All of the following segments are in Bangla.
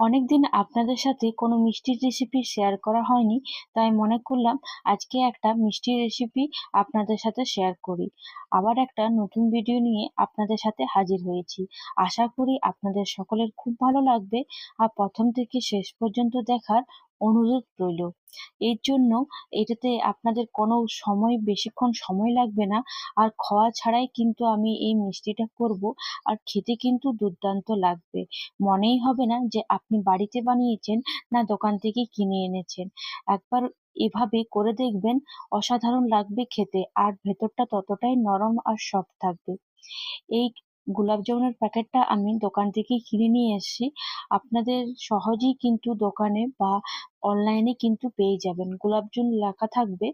অনেকদিন আপনাদের সাথে কোনো মিষ্টির রেসিপি শেয়ার করা হয়নি, তাই মনে করলাম আজকে একটা মিষ্টির রেসিপি আপনাদের সাথে শেয়ার করি। আবার একটা নতুন ভিডিও নিয়ে আপনাদের সাথে হাজির হয়েছি। আশা করি আপনাদের সকলের খুব ভালো লাগবে। আর প্রথম থেকে শেষ পর্যন্ত দেখার অনুরোধ রইল। এর জন্য এটাতে আপনাদের কোনো সময়, বেশিক্ষণ সময় লাগবে না। আর খাওয়া ছাড়াই কিন্তু আমি এই মিষ্টিটা করব। আর খেতে কিন্তু দুর্দান্ত লাগবে। মনেই হবে না যে আপনি বাড়িতে বানিয়েছেন না দোকান থেকে কিনে এনেছেন। একবার এভাবে করে দেখবেন, অসাধারণ লাগবে খেতে। আর ভেতরটা ততটাই নরম আর সফট থাকবে। এই গোলাপ জামুনের প্যাকেটটা আমি দোকান থেকেই কিনে নিয়ে এসেছি। আপনাদের সহজেই কিন্তু দোকানে বা অনলাইনে কিন্তু পেয়ে যাবেন। গোলাপ জামুন লেখা থাকবে।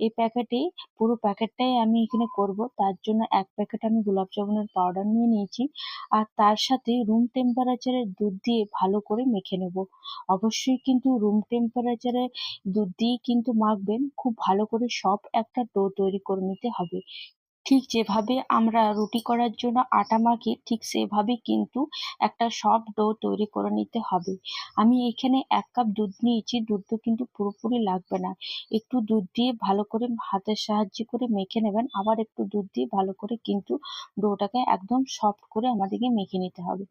এই প্যাকেটে, পুরো প্যাকেটটাই আমি এখানে করব। তার জন্য এক প্যাকেট আমি গোলাপ জামুনের পাউডার নিয়ে নিয়েছি। আর তার সাথে রুম টেম্পারেচারের দুধ দিয়ে ভালো করে মেখে নেব। অবশ্যই কিন্তু রুম টেম্পারেচারে দুধ দিয়েই কিন্তু মাখবেন। খুব ভালো করে সফট একটা ডো তৈরি করে নিতে হবে। ঠিক যেভাবে আমরা রুটি করার জন্য আটা মাখি, ঠিক সেভাবেই কিন্তু একটা সফট ডো তৈরি করে নিতে হবে। আমি এখানে এক কাপ দুধ নিয়েছি দুধটা কিন্তু পুরোপুরি লাগবে না। একটু দুধ দিয়ে ভালো করে হাতের সাহায্যে করে মেখে নেবেন, আবার একটু দুধ দিয়ে ভালো করে কিন্তু ডোটাকে একদম সফট করে আমাদেরকে মেখে নিতে হবে।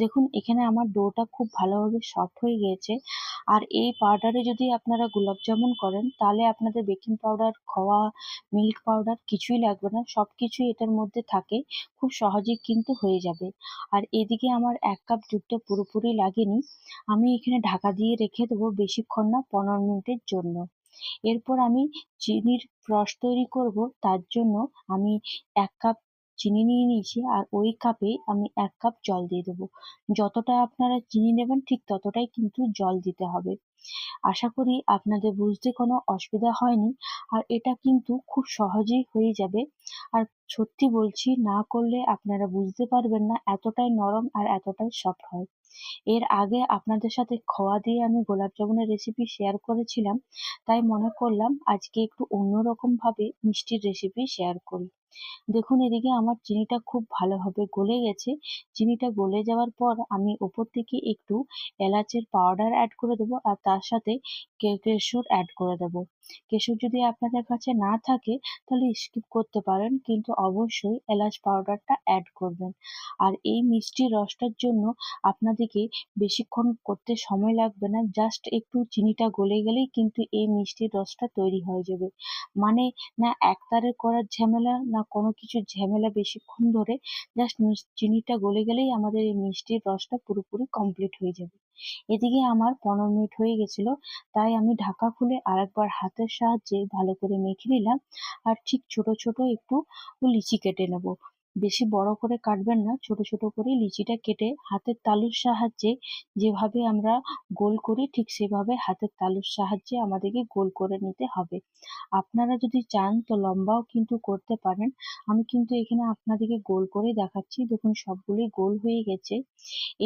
দেখুন, এখানে আমার ডোটা খুব ভালোভাবে সফট হয়ে গিয়েছে। আর এই পাউডারে যদি আপনারা গোলাপ জামুন করেন, তাহলে আপনাদের বেকিং পাউডার খোয়া মিল্ক পাউডার কিছুই লাগবে না সব কিছুই এটার মধ্যে থাকে, খুব সহজেই কিন্তু হয়ে যাবে। আর এদিকে আমার এক কাপ দুধটা পুরোপুরি লাগেনি, আমি এখানে ঢাকা দিয়ে রেখে দেবো বেশিক্ষণ না, পনেরো মিনিটের জন্য। এরপর আমি চিনির রস তৈরি করব, তার জন্য আমি এক কাপ চিনি নিয়ে নিয়েছি আর ওই কাপে আমি এক কাপ জল দিয়ে দেবো। যতটা আপনারা চিনি নেবেন ঠিক ততটাই কিন্তু জল দিতে হবে। আশা করি আপনাদের বুঝতে কোনো অসুবিধা হয়নি আর এটা কিন্তু খুব সহজেই হয়ে যাবে। আর সত্যি বলছি, না করলে আপনারা বুঝতে পারবেন না এতটাই নরম আর এতটাই সফট হয়। এর আগে আপনাদের সাথে খোয়া দিয়ে আমি গোলাপ জামুনের রেসিপি শেয়ার করেছিলাম, তাই মনে করলাম আজকে একটু অন্যরকম ভাবে মিষ্টির রেসিপি শেয়ার করি। দেখুন, এদিকে আমার চিনিটা খুব ভালোভাবে গলে গেছে। চিনিটা গলে যাওয়ার পর আমি ওপর থেকে একটু এলাচের পাউডার অ্যাড করে দেবো আর তার সাথে সুর অ্যাড করে দেবো। কেশর যদি আপনাদের কাছে না থাকে, তাহলে স্কিপ করতে পারেন, কিন্তু অবশ্যই এলাচ পাউডারটা অ্যাড করবেন। আর এই মিষ্টি রসটার জন্য আপনাদেরকে বেশিক্ষণ করতে সময় লাগবে না জাস্ট একটু চিনিটা গলে গেলেই কিন্তু এই মিষ্টির রসটা তৈরি হয়ে যাবে। মানে না একতারে করার ঝামেলা, না কোনো কিছু ঝামেলা বেশিক্ষণ ধরে জাস্ট চিনিটা গলে গেলেই আমাদের এই মিষ্টির রসটা পুরোপুরি কমপ্লিট হয়ে যাবে। এদিকে আমার পনেরো মিনিট হয়ে গেছিল, তাই আমি ঢাকা খুলে আরেকবার হাতের সাহায্যে ভালো করে মেখে নিলাম। আর ঠিক ছোট ছোট একটু লিচি কেটে নেব। বেশি বড় করে কাটবেন না, ছোট ছোট করে লিচিটা কেটে হাতের তালুর সাহায্যে যেভাবে আমরা গোল করি ঠিক সেভাবে হাতের তালুর সাহায্যে আমাদেরকে গোল করে নিতে হবে। আপনারা যদি চান তো লম্বাও কিন্তু করতে পারেন। আমি কিন্তু এখানে আপনাদেরকে গোল করে দেখাচ্ছি। দেখুন সবগুলোই গোল হয়ে গেছে।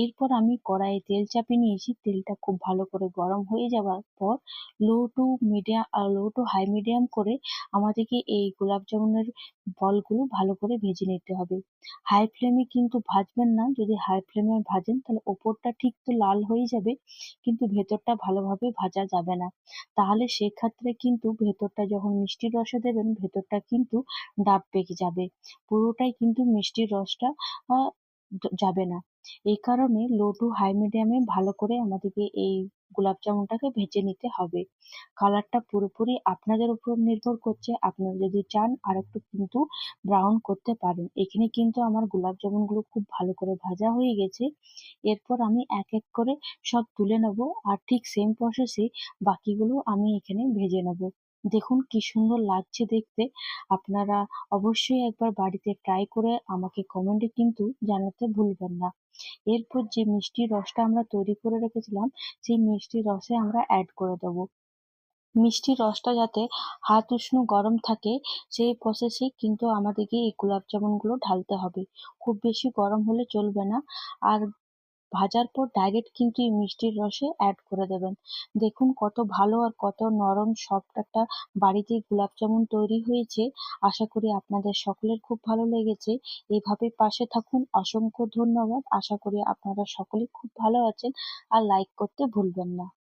এরপর আমি কড়াইয়ে তেল চাপিয়ে নিয়েছি। তেলটা খুব ভালো করে গরম হয়ে যাওয়ার পর low to medium low to high medium করে আমাদেরকে এই গোলাপ জামুনের বলগুলো ভালো করে ভেজে নিতে হবে। হাই ফ্লেমে কিন্তু ভাজবেন না। যদি হাই ফ্লেমে ভাজেন, তাহলে ওপরটা ঠিক তো লাল হয়ে যাবে, কিন্তু ভেতরটা ভালোভাবে ভাজা যাবে না। তাহলে সেক্ষেত্রে কিন্তু ভেতরটা যখন মিষ্টির রসে দেবেন, ভেতরটা কিন্তু ডাব পেকে যাবে। পুরোটাই কিন্তু মিষ্টির রসটা যাবে না। এই কারণে লো টু হাই মিডিয়ামে ভালো করে আমাদেরকে এই গোলাপ জামুনটাকে ভেজে নিতে হবে। কালারটা পুরোপুরি আপনাদের উপর নির্ভর করছে। আপনারা যদি চান আর একটু কিন্তু ব্রাউন করতে পারেন। এখানে কিন্তু আমার গোলাপ জামুনগুলো খুব ভালো করে ভাজা হয়ে গেছে। এরপর আমি এক এক করে সব তুলে নেব। আর ঠিক সেম প্রসেসে বাকিগুলো আমি এখানে ভেজে নেব। দেখুন কি সুন্দর লাগছে দেখতে। আপনারা অবশ্যই একবার বাড়িতে ট্রাই করে আমাকে কমেন্টে কিন্তু জানাতে ভুলবেন না। এরপর যে মিষ্টির রসটা আমরা তৈরি করে রেখেছিলাম, সেই মিষ্টি রসে আমরা অ্যাড করে দেবো। মিষ্টির রসটা যাতে হাত উষ্ণ গরম থাকে, সেই প্রসেসেই কিন্তু আমাদেরকে এই গোলাপ জামুনগুলো ঢালতে হবে। খুব বেশি গরম হলে চলবে না। আর ভাজার পর ডাইরেক্ট কিন্তু এই মিষ্টির রসে অ্যাড করে দেবেন। দেখুন কত ভালো আর কত নরম সফট একটা বাড়িতে গোলাপ জামুন তৈরি হয়েছে। আশা করি আপনাদের সকলের খুব ভালো লেগেছে। এইভাবে পাশে থাকুন। অসংখ্য ধন্যবাদ। আশা করি আপনারা সকলে খুব ভালো আছেন। আর লাইক করতে ভুলবেন না।